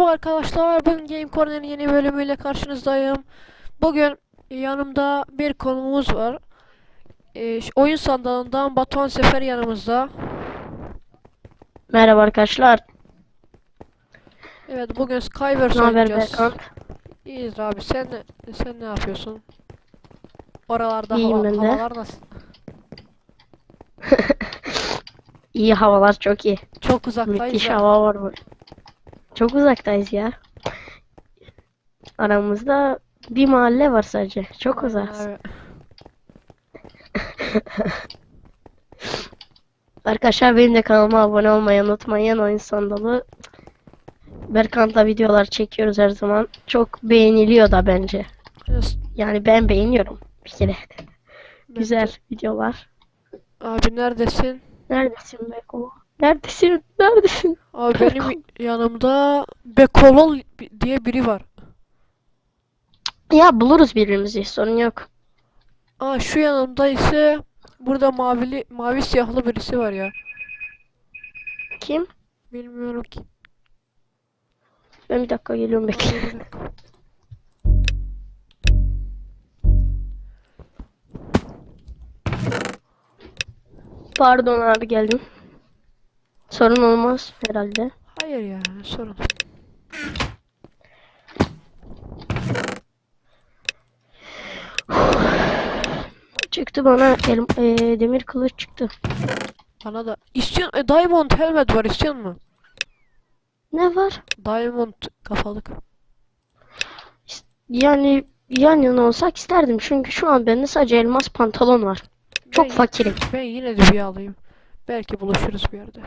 Merhaba arkadaşlar. Bugün Game Corner'ın yeni bölümüyle karşınızdayım. Bugün yanımda bir konuğumuz var. Ş- oyun sandalından Batuhan Sefer yanımızda. Merhaba arkadaşlar. Evet bugün haber oynayacağız. Berkan? İyiyiz abi. Sen ne, sen ne yapıyorsun? Oralarda İyiyim hava, ben de. havalar nasıl? İyi havalar çok iyi. Çok uzaktayız. Müthiş da. hava var bu. Çok uzaktayız ya. Aramızda bir mahalle var sadece. Çok uzak. Arkadaşlar benim de kanalıma abone olmayı unutmayın. Oyun sandalı. Berkant'la videolar çekiyoruz her zaman. Çok beğeniliyor da bence. Yani ben beğeniyorum bir kere. Güzel de- videolar. Abi neredesin? Neredesin Beko? Neredesin? Neredesin? Abi benim yanımda Bekolol diye biri var. Ya buluruz birbirimizi. Sorun yok. Aa şu yanımda ise burada mavili mavi siyahlı birisi var ya. Kim? Bilmiyorum ki. Ben bir dakika geliyorum bekle. Pardon abi geldim. Sorun olmaz herhalde. Hayır ya sorun. Çıktı bana elim, eee, demir kılıç çıktı. Bana da istiyor e, Diamond helmet var istiyor mu? Ne var? Diamond kafalık. Yani yan yana olsak isterdim çünkü şu an bende sadece elmas pantolon var. Çok Ben- fakirim. Ben yine de bir alayım. Belki buluşuruz bir yerde.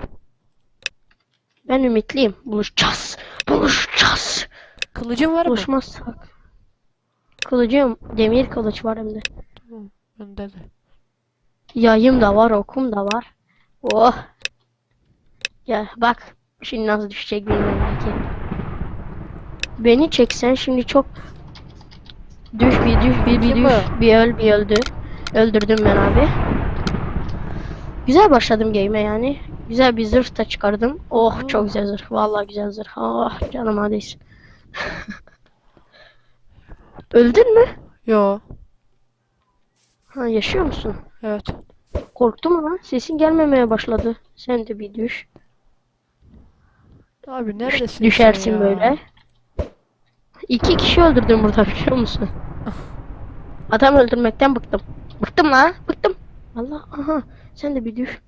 Ben ümitliyim. Buluşacağız. Buluşacağız. Kılıcın var mı? Buluşmazsak. Kılıcım demir kılıç var hem de. Bende de. Yayım da var, okum da var. Oh. Ya bak şimdi nasıl düşecek benim ki. Beni çeksen şimdi çok düş bir düş bir bir Kim düş bu? bir öl bir öldü. Öldürdüm ben abi. Güzel başladım game'e yani. Güzel bir zırh da çıkardım. Oh Aa. çok güzel zırh. Vallahi güzel zırh. Ah canım hadi. Öldün mü? Yo. Ha yaşıyor musun? Evet. Korktum lan. Sesin gelmemeye başladı. Sen de bir düş. Abi neredesin Düşersin ya? böyle. İki kişi öldürdüm burada biliyor musun? Adam öldürmekten bıktım. Bıktım lan. Bıktım. Allah aha. Sen de bir düş.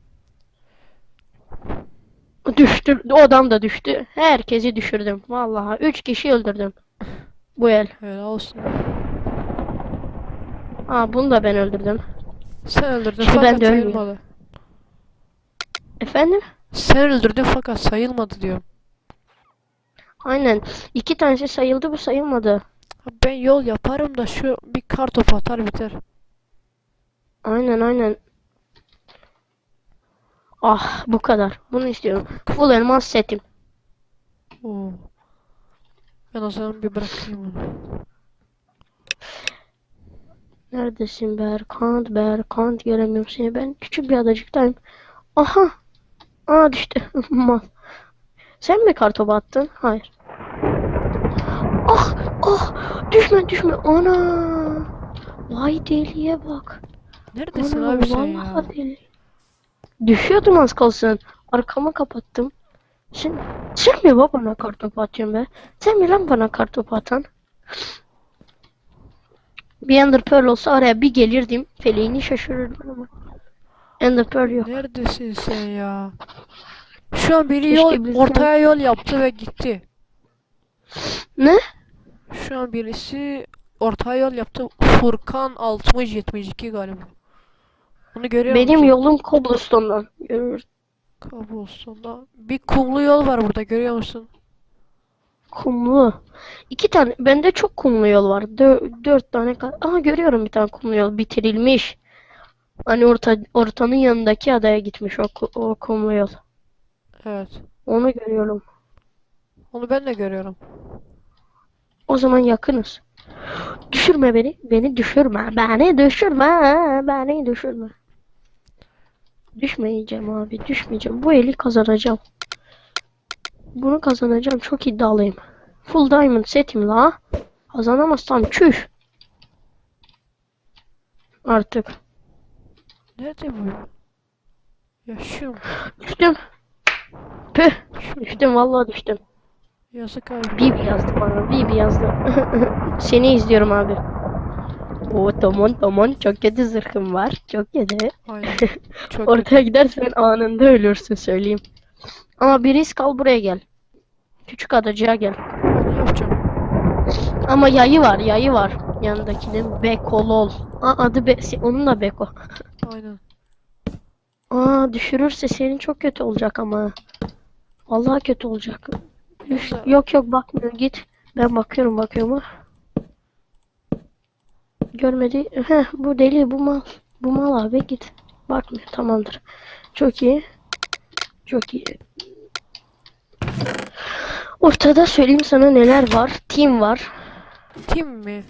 Düştü. O adam da düştü. Herkesi düşürdüm. Vallahi üç kişi öldürdüm. Bu el. Helal olsun. Aa bunu da ben öldürdüm. Sen öldürdün Şimdi ben fakat de sayılmadı. Efendim? Sen öldürdün fakat sayılmadı diyorum. Aynen. İki tanesi sayıldı bu sayılmadı. Ben yol yaparım da şu bir kar topu atar biter. Aynen aynen. Ah bu kadar. Bunu istiyorum. Full elmas setim. Oo. Ben o zaman bir bırakayım onu. Neredesin Berkant? Berkant göremiyorum seni. Ben küçük bir adacıktayım. Aha. Aa düştü. Mal. Sen mi kartopu attın? Hayır. Ah ah. Düşme düşme. Ana. Vay deliye bak. Neredesin Ana, abi sen ya? deli. Düşüyordum az kalsın. Arkama kapattım. Sen, sen mi baba bana kartopu atıyorsun be? Sen mi lan bana kartopu atan? Bir Ender Pearl olsa araya bir gelirdim. Feleğini şaşırırdım ama. Ender Pearl yok. Neredesin sen ya? Şu an biri Keşke yol bilsem. ortaya yol yaptı ve gitti. Ne? Şu an birisi ortaya yol yaptı. Furkan 6072 galiba. Onu görüyor Benim musun? yolum Cobblestone'dan. Görür. Cobblestone'da. Bir kumlu yol var burada görüyor musun? Kumlu. İki tane. Bende çok kumlu yol var. Dö- dört tane. Aha görüyorum bir tane kumlu yol. Bitirilmiş. Hani orta, ortanın yanındaki adaya gitmiş o, o kumlu yol. Evet. Onu görüyorum. Onu ben de görüyorum. O zaman yakınız. Düşürme beni. Beni düşürme. Beni düşürme. Beni düşürme. Düşmeyeceğim abi. Düşmeyeceğim. Bu eli kazanacağım. Bunu kazanacağım. Çok iddialıyım. Full diamond setim la. Kazanamazsam çüş. Artık. Nerede bu? Yaşıyor mu? Düştüm. Püh. Düştüm vallahi düştüm. Yazık abi. Bibi yazdı bana. Bibi yazdı. Seni izliyorum abi. O tamam tamam çok kötü zırhım var. Çok kötü. Aynen. Çok. Ortaya gidersen anında ölürsün söyleyeyim. Ama bir risk al buraya gel. Küçük adacığa gel. Yapacağım? Ama yayı var yayı var. Yanındakinin Bekolol. Aa, adı Be onun da Beko. Aynen. Aa düşürürse senin çok kötü olacak ama. Vallahi kötü olacak. Üf, yok yok bakmıyor git. Ben bakıyorum bakıyorum. Görmedi. Heh, bu deli bu mal. Bu mal abi git. Bakmıyor tamamdır. Çok iyi. Çok iyi. Ortada söyleyeyim sana neler var. Team var. Tim mi?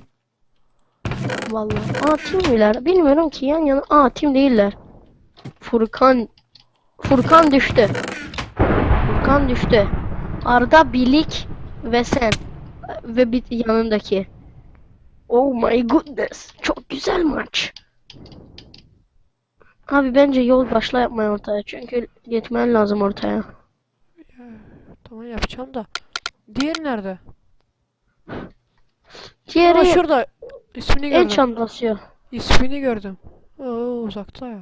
Vallahi. Aa team miler? Bilmiyorum ki yan yana. Aa team değiller. Furkan. Furkan düştü. Furkan düştü. Arda Bilik ve sen. Ve bir yanındaki. Oh my goodness. Çok güzel maç. Abi bence yol başla yapmaya ortaya. Çünkü gitmen lazım ortaya. Tamam yapacağım da. Diğeri nerede? Aa Diğeri şurada. İsmini gördüm. çantası. İsmini gördüm. Oo uzakta ya.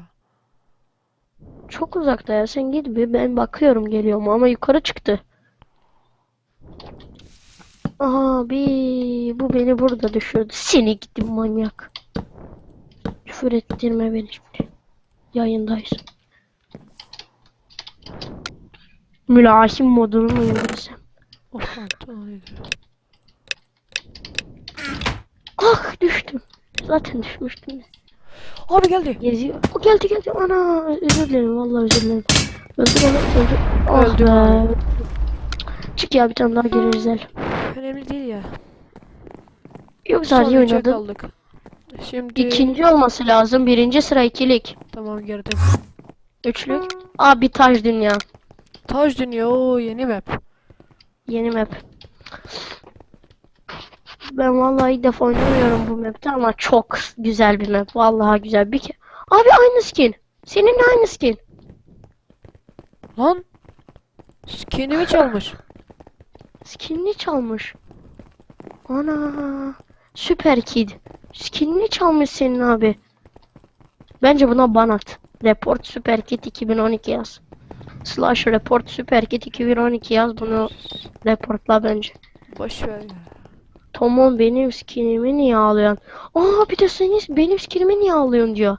Çok uzakta ya. Sen git bir ben bakıyorum geliyor mu ama yukarı çıktı. Abi bu beni burada düşürdü. Seni gittim manyak. Küfür ettirme beni şimdi. Yayındayız. Mülahim modunu mu indirsem? Ah düştüm. Zaten düşmüştüm. Abi geldi. Geziyor. O geldi geldi. Ana özür dilerim. Vallahi özür dilerim. Öldür onu. Öldür. Ah Öldüm be. abi. Çık ya bir tane daha gireriz el. Önemli değil ya. Yok sadece Son üçe oynadım. kaldık. Şimdi İkinci olması lazım. Birinci sıra ikilik. tamam girdim. Üçlük. Aa bir taş dünya. Taj Dünya o yeni map. Yeni map. Ben vallahi ilk defa oynamıyorum bu map'te ama çok güzel bir map. Vallahi güzel. Bir ke Abi aynı skin. Seninle aynı skin. Lan skinimi çalmış. Skinini çalmış. Ana. Süper Kid. Skinini çalmış senin abi. Bence buna ban at. Report Süper Kid 2012 yaz. Slash report Süper Kid 2012 yaz bunu reportla bence. Boş ver ya. Tomon benim skinimi niye ağlıyorsun? Aa bir de senin benim skinimi niye ağlıyorsun diyor.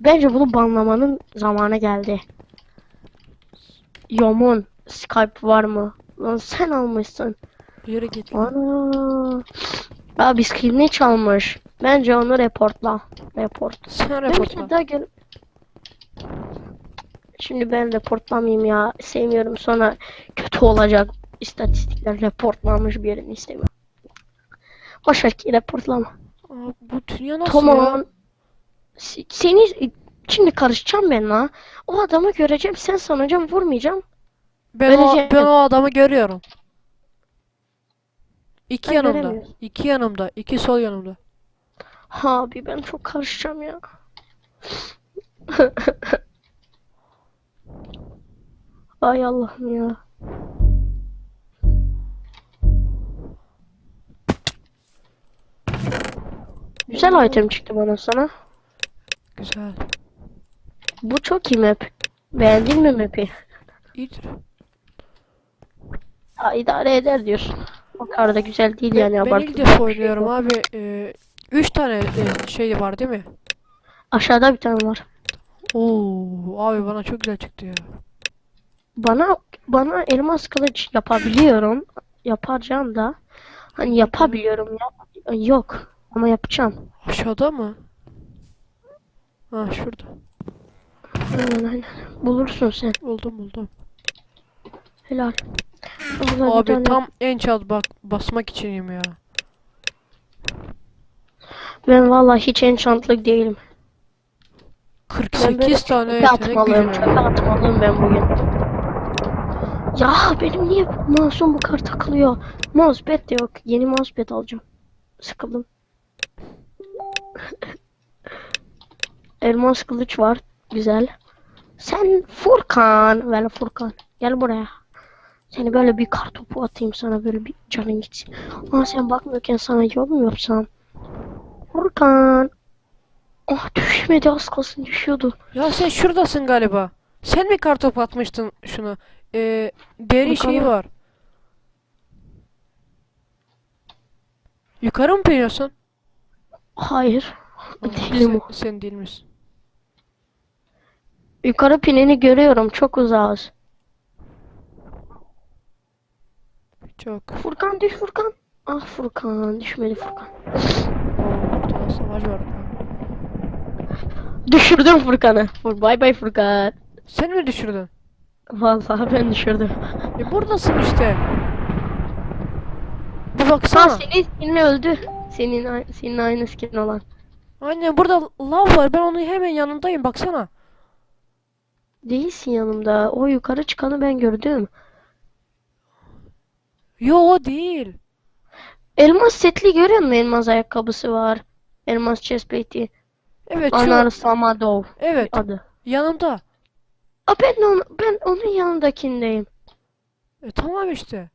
Bence bunu banlamanın zamanı geldi. Yomon Skype var mı? Lan sen almışsın. Yürü git. Ana. Abi skinini çalmış. Bence onu reportla. Report. Sen reportla. daha gel- Şimdi ben reportlamayayım ya. Sevmiyorum sonra kötü olacak. İstatistikler reportlanmış bir yerini istemiyorum. Boşver ki reportlama. Aa, bu dünya nasıl Tamam. ya? Se- Seni şimdi karışacağım ben la. O adamı göreceğim sen sanacağım vurmayacağım. Ben o, Öleceğim. ben o adamı görüyorum. İki Ben yanımda. göremiyorum. iki yanımda. iki sol yanımda. Abi ben çok karışacağım ya. Ay Allah'ım ya. Güzel item çıktı bana sana. Güzel. Bu çok iyi map. Beğendin mi map'i? İyidir. Ha, idare eder diyorsun. O kadar da güzel değil yani ben, ben ilk abartılacak defa şey oynuyorum abi. Ee, üç tane e, şey var değil mi? Aşağıda bir tane var. Oo, abi bana çok güzel çıktı ya. Bana bana elmas kılıç yapabiliyorum. Yapacağım da. Hani yapabiliyorum ya. Yok. Ama yapacağım. Aşağıda mı? Ha şurada. Aynen aynen. Bulursun sen. Buldum buldum. Helal. Burada bir Abi tane- tam en çat bak basmak içiniyim ya. Ben vallahi hiç enchantlık değilim. Ben böyle 48 tane çöpe yetenek atmalıyım. gücüm Çöpe var. atmalıyım ben bugün. Ya benim niye mouse'um bu kadar takılıyor? Mousepad de yok. Yeni mousepad alacağım. Sıkıldım. Elmas kılıç var. Güzel. Sen Furkan. Ver Furkan. Gel buraya. Seni böyle bir kartopu atayım sana böyle bir canın gitsin. Ama sen bakmıyorken sana yol mu yapsam? Furkan. Ah düşmedi az kalsın düşüyordu. Ya sen şuradasın galiba. Sen mi kartop atmıştın şunu? Ee, deri şeyi Bakalım. var. Yukarı mı biniyorsun? Hayır. Aa, Değilim o. sen, sen değil misin? Yukarı pineni görüyorum. Çok uzağız. Çok. Furkan düş Furkan. Ah Furkan düşmedi Furkan. Ortada savaş var. Düşürdüm Furkan'ı. Fur bay bay Furkan. Sen mi düşürdün? Vallahi ben düşürdüm. E buradasın işte. Bir Ha baksana. senin skin öldü. Senin senin aynı skin olan. Anne burada lav var. Ben onun hemen yanındayım. Baksana. Değilsin yanımda. O yukarı çıkanı ben gördüm. Yo o değil. Elmas setli görüyor musun? Elmas ayakkabısı var. Elmas chestplate'i. Evet. Anar Samadov Evet. adı. Yanımda. Aa ben onu, ben onun yanındakindeyim. E, tamam işte.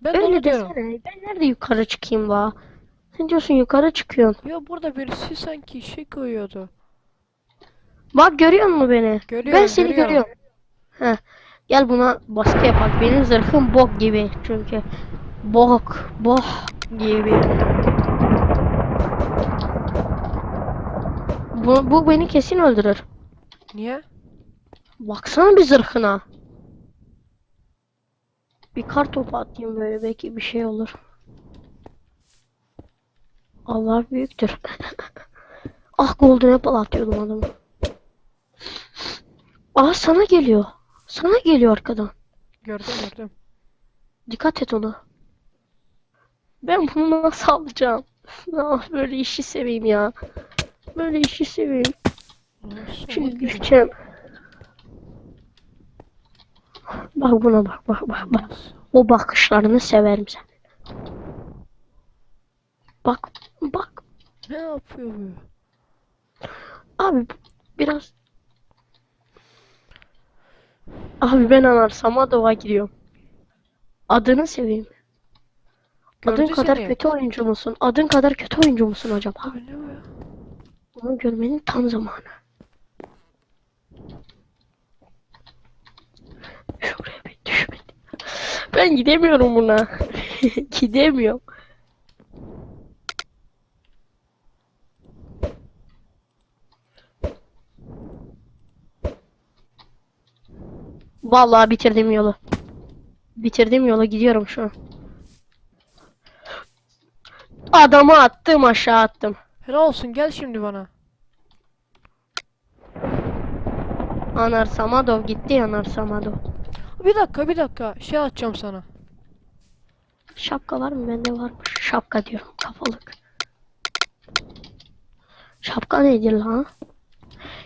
Ben de Öyle onu diyorum. desene. Ben nerede yukarı çıkayım la? Sen diyorsun yukarı çıkıyorsun. Ya burada birisi sanki şey koyuyordu. Bak görüyor musun beni? Görüyorum, Ben seni görüyorum. görüyorum. Heh. Gel buna baskı yapak. Benim zırhım bok gibi çünkü. Bok, bok gibi. Bu, bu beni kesin öldürür. Niye? Baksana bir zırhına. Bir kar topu atayım böyle belki bir şey olur. Allah büyüktür. ah golden apple atıyordum adamı. Aa sana geliyor. Sana geliyor arkadan. Gördüm gördüm. Dikkat et ona. Ben bunu nasıl alacağım? Ah böyle işi seveyim ya. Böyle işi seveyim. Şimdi düşeceğim. Bak buna bak bak bak bak. O bakışlarını severim sen. Bak bak Ne yapıyor bu? abi biraz Abi ben anarsama doğa gidiyorum. Adını seveyim. Adın Gördü kadar seni. kötü oyuncu musun? Adın kadar kötü oyuncu musun acaba? Onu görmenin tam zamanı. Şuraya bir düşmedi. Ben gidemiyorum buna. Gidemiyorum. Vallahi bitirdim yolu. Bitirdim yolu gidiyorum şu an. Adamı attım aşağı attım. Helal olsun gel şimdi bana. Anar Samadov gitti Anar Samadov. Bir dakika bir dakika şey atacağım sana. Şapka var mı? Bende varmış. Şapka diyorum. Kafalık. Şapka nedir lan?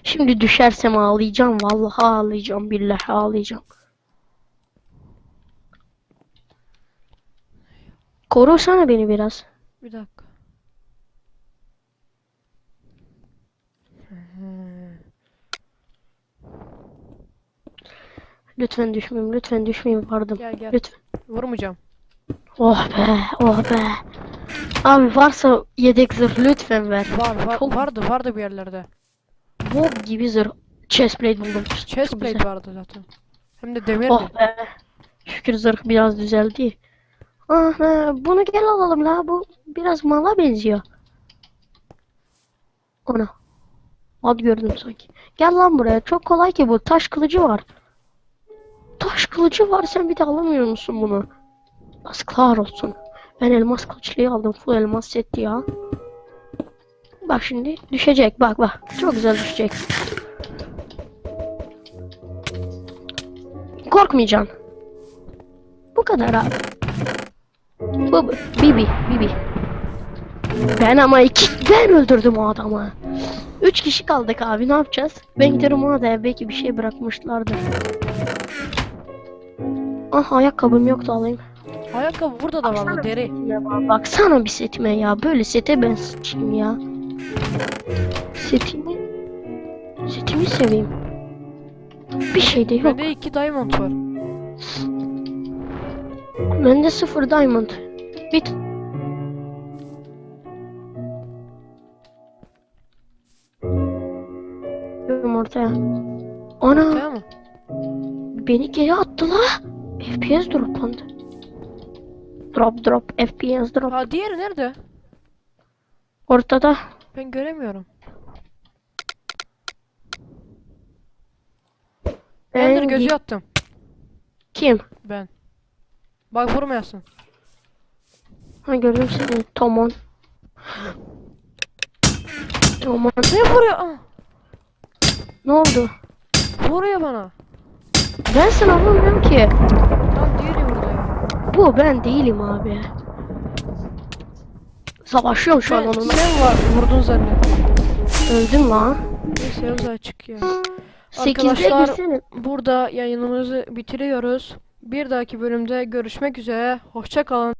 Şimdi düşersem ağlayacağım. Vallahi ağlayacağım. Billahi ağlayacağım. Korusana beni biraz. Bir dakika. Lütfen düşmeyeyim. Lütfen düşmeyeyim. Pardon. Gel gel. Lütfen. Vurmayacağım. Oh be. Oh be. Abi varsa yedek zırh lütfen ver. Var var vardı vardı bir yerlerde. Bok gibi zırh. Chestplate buldum. Chestplate vardı zaten. Hem de demirdi. Oh be. Şükür zırh biraz düzeldi. Aha, bunu gel alalım la. Bu biraz mala benziyor. Ona. Ad gördüm sanki. Gel lan buraya. Çok kolay ki bu. Taş kılıcı var. Taş kılıcı var. Sen bir de alamıyor musun bunu? Yazıklar olsun. Ben elmas kılıçlıyı aldım. Full elmas setti ya. Bak şimdi düşecek. Bak bak. Çok güzel düşecek. Korkmayacaksın. Bu kadar abi. Bu, bu- Bibi, Bibi. Ben ama iki, ben öldürdüm o adamı. Üç kişi kaldık abi ne yapacağız? Ben giderim o adaya belki bir şey bırakmışlardır. Ah ayakkabım yoktu alayım. Ayakkabı burada da vardı deri. Ya bak- baksana bir setime ya. Böyle sete ben sıçayım ya. Setimi setimi seveyim. Bir şey de yok. Bende iki diamond var. Bende sıfır diamond. Bit. Diyorum ortaya. Ana mı? beni geri attı la. FPS droplandı. Drop drop FPS drop. Ha diğeri nerede? Ortada. Ben göremiyorum. Ben gözü gi- attım. Kim? Ben. Bak vurmayasın. Ha gördüm seni. Tomon. Tomon. Ne vuruyor? Ah, Ne oldu? vuruyor bana. Ben sana vurmuyorum ki. Lan diğeri vurdu ya. Bu ben değilim abi. Savaşıyorum şu an onunla. sen var vurdun zannettim. Öldüm lan. Neyse yalnız açık ya. 8'de Arkadaşlar girsene. burada yayınımızı bitiriyoruz. Bir dahaki bölümde görüşmek üzere. Hoşça kalın.